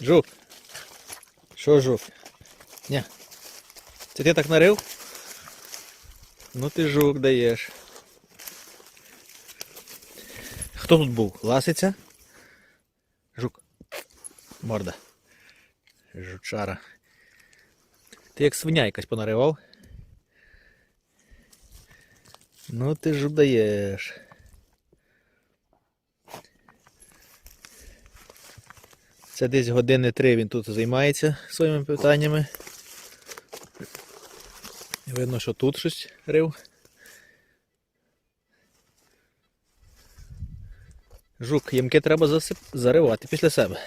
Жук. Що жук? Ня. Це ти так нарив? Ну ти жук даєш. Хто тут був? Ласиця? Жук. Морда. Жучара. Ти як свиня якась понаривав? Ну ти ж даєш. Це десь години три він тут займається своїми питаннями. Видно, що тут щось рив. Жук, ямки треба засип... заривати після себе.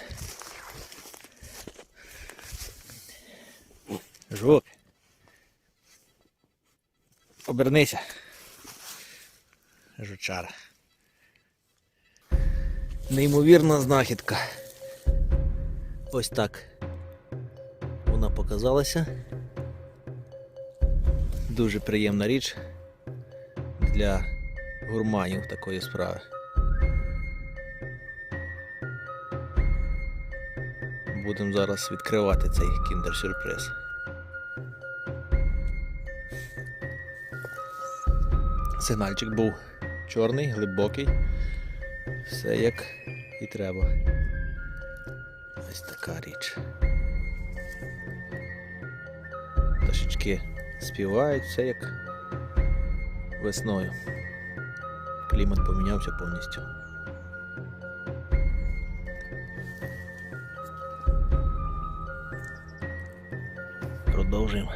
Жук. Обернися. Жучара. Неймовірна знахідка. Ось так. Вона показалася. Дуже приємна річ для гурманів такої справи. Будемо зараз відкривати цей кіндер-сюрприз. Сигнальчик був чорний, глибокий. Все як і треба. Ось така річ. Пташечки співають, все як весною. Клімат помінявся повністю. Продовжуємо.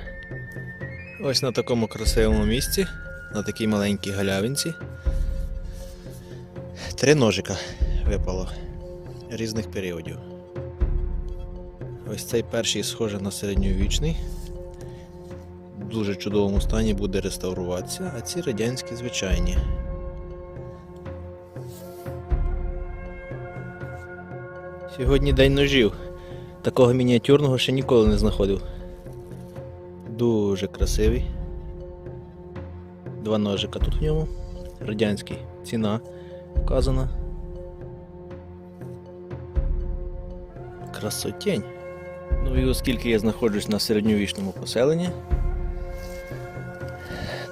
Ось на такому красивому місці, на такій маленькій галявинці. Три ножика випало різних періодів. Ось цей перший схожий на середньовічний. В дуже чудовому стані буде реставруватися, а ці радянські звичайні. Сьогодні день ножів. Такого мініатюрного ще ніколи не знаходив. Дуже красивий. Два ножика тут в ньому. Радянський. Ціна вказана. Красотень. Ну і оскільки я знаходжусь на середньовічному поселенні,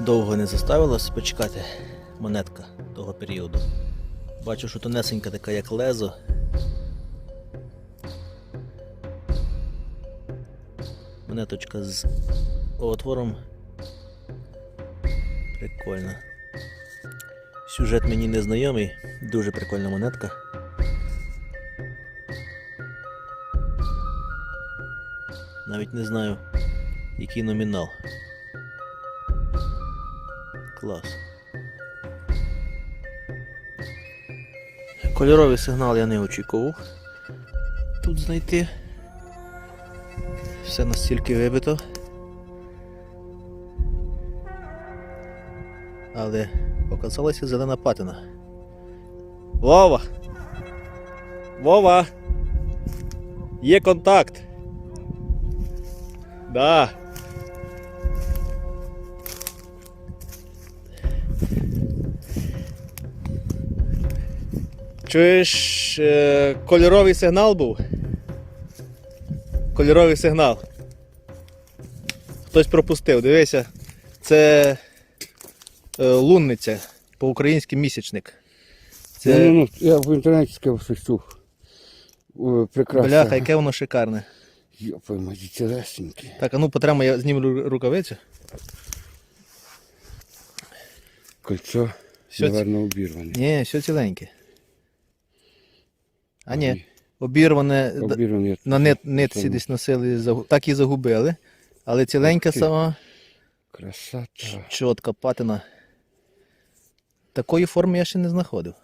довго не заставилось почекати монетка того періоду. Бачу, що тонесенька така, як лезо. Монеточка з отвором. Прикольно. Сюжет мені не знайомий, дуже прикольна монетка. Навіть не знаю, який номінал. Клас. Кольоровий сигнал я не очікував тут знайти. Все настільки вибито. Але показалася зелена патина. Вова! Вова! Є контакт! Да. Чуєш, е, кольоровий сигнал був? Кольоровий сигнал. Хтось пропустив, дивися. Це е, лунниця, по-українськи місячник. Це Ну, ну, ну, я в інтернеті сказав, що чув. Прекрасно. бляха, яке воно шикарне. Йопай, мать, цілесенькі. Так, а ну потремо, я зніму ру- рукавицю. Кольцо, це? напевно, обірване. Ні, все ціленьке. А ні, обірване Обірване. на нет, нитці десь носили, так і загубили. Але ціленька сама Красота. чітка патина. Такої форми я ще не знаходив.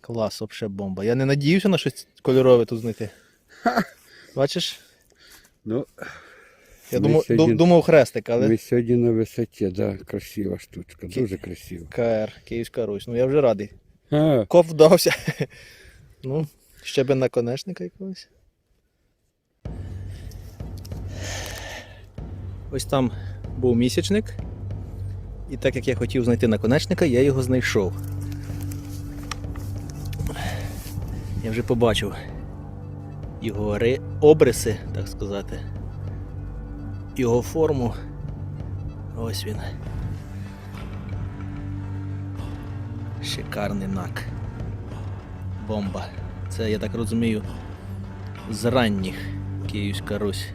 Клас, взагалі бомба. Я не надіявся на щось кольорове тут знайти. Бачиш? Ну, Я думав, сьогодні- думав хрестик, але ми сьогодні на висоті, да, красива штучка, дуже красива. КР, Київська Русь. Ну я вже радий. А, Коп вдався. Ну, ще би наконечника якогось. Ось там був місячник. І так як я хотів знайти наконечника, я його знайшов. Я вже побачив його ри... обриси, так сказати, його форму. Ось він. Шикарний нак. Бомба. Це, я так розумію, з ранніх Київська Русь.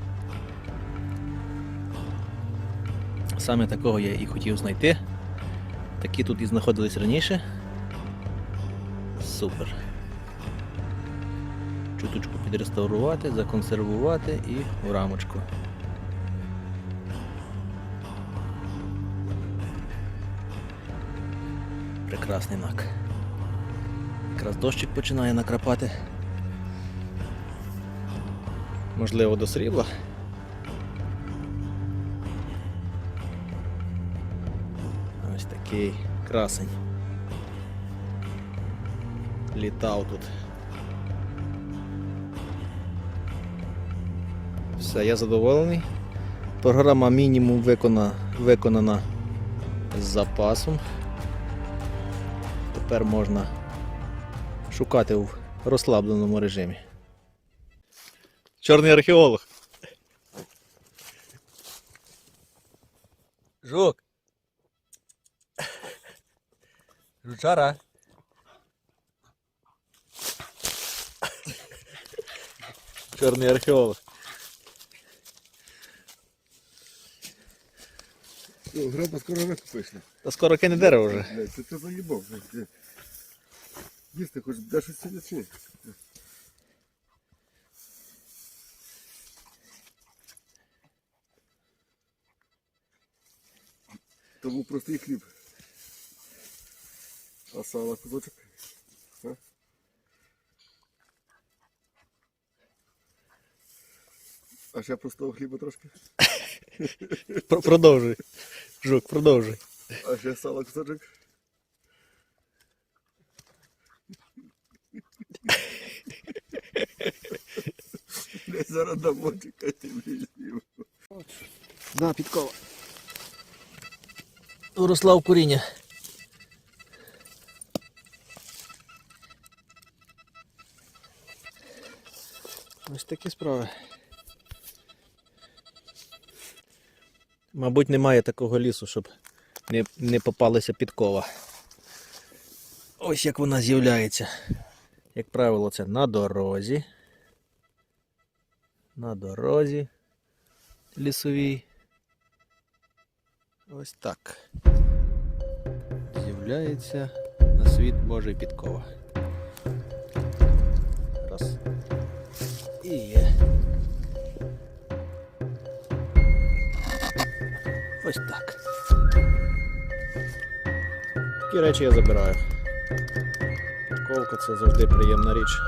Саме такого я і хотів знайти. Такі тут і знаходились раніше. Супер. Чуточку підреставрувати, законсервувати і в рамочку. Прекрасний нак. Якраз дощик починає накрапати. Можливо, до срібла. Ось такий красень. Літав тут. Все, я задоволений. Програма мінімум виконана, виконана з запасом. Тепер можна шукати в розслабленому режимі. Чорний археолог. Жук. Жучара. Чорний археолог. О, граба скоро викупиш. Та скоро кине дерево вже. Блядь, Це ти заїбав. Їсти хоч де щось сидять чи? То був простий хліб. А сала кусочок? А? Ще простого хліба трошки? Про- Продовжуй. Жук, продовжуй. А ще сала кусочок? Блядь, зараз дамо чекати, блядь. Да, підкова. Уросла в коріння. Ось такі справи. Мабуть, немає такого лісу, щоб не, не попалася підкова. Ось як вона з'являється. Як правило, це на дорозі. На дорозі лісовій. Ось так. З'являється на світ Божий підкова. Ось так. Такі речі я забираю. Ковка це завжди приємна річ.